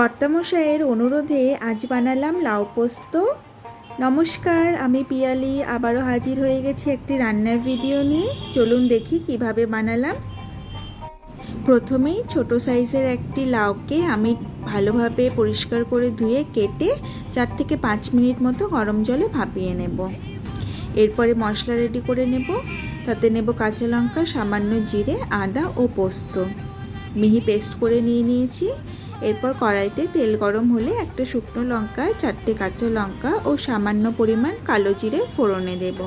কর্তামশাইয়ের অনুরোধে আজ বানালাম লাউ পোস্ত। নমস্কার, আমি পিয়ালি, আবারও হাজির হয়ে গেছি একটি রান্নার ভিডিও নিয়ে। চলুন দেখি কীভাবে বানালাম। প্রথমেই ছোট সাইজের একটি লাউকে আমি ভালোভাবে পরিষ্কার করে ধুয়ে কেটে চার থেকে পাঁচ মিনিট মতো গরম জলে ভাপিয়ে নেব। এরপরে মশলা রেডি করে নেব। তাতে নেব কাঁচা লঙ্কা, সামান্য জিরে, আদা ও পোস্ত। মিহি পেস্ট করে নিয়ে নিয়েছি। এরপর কড়াইতে তেল গরম হলে একটা শুকনো লঙ্কা, চারটে কাঁচা লঙ্কা ও সামান্য পরিমাণ কালো জিরে ফোড়নে দেব।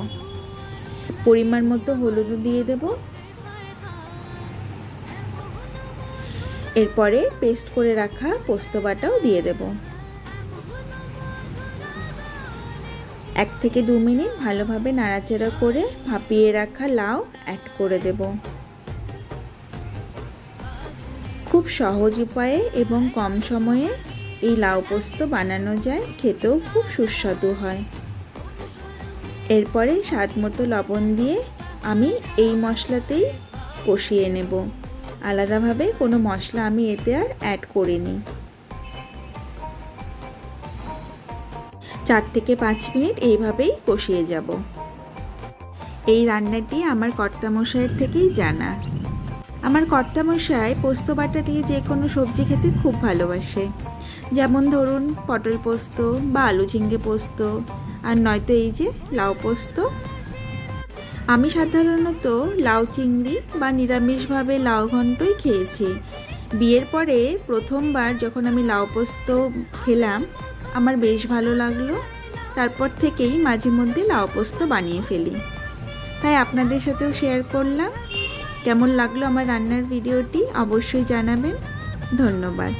পরিমাণ মতো হলুদ দিয়ে দেব। এরপরে পেস্ট করে রাখা পোস্ত বাটাও দিয়ে দেব। এক থেকে দু মিনিট ভালোভাবে নাড়াচাড়া করে ভাপিয়ে রাখা লাউ অ্যাড করে দেবো। খুব সহজ উপায়ে এবং কম সময়ে এই লাউ পোস্ত বানানো যায়, খেতেও খুব সুস্বাদু হয়। এরপরে স্বাদ মতো লবণ দিয়ে আমি এই মশলাতেই কষিয়ে নেব। আলাদাভাবে কোনো মশলা আমি এতে আর অ্যাড করিনি। চার থেকে পাঁচ মিনিট এইভাবেই কষিয়ে যাব। এই রান্নাটি আমার কর্তামশাইয়ের থেকেই জানা। আমার কর্তামশাই পোস্ত বাটা দিয়ে যে কোনো সবজি খেতে খুব ভালোবাসে। যেমন ধরুন, পটল পোস্ত বা আলু ঝিঙ্গে পোস্ত, আর নয়তো এই যে লাউ পোস্ত। আমি সাধারণত লাউ চিংড়ি বা নিরামিষভাবে লাউ ঘন্টই খেয়েছি। বিয়ের পরে প্রথমবার যখন আমি লাউ পোস্ত খেলাম, আমার বেশ ভালো লাগল। তারপর থেকেই মাঝে মধ্যে লাউ পোস্ত বানিয়ে ফেলি। তাই আপনাদের সাথেও শেয়ার করলাম। কেমন লাগল আমার রান্নার ভিডিওটি অবশ্যই জানাবেন। ধন্যবাদ।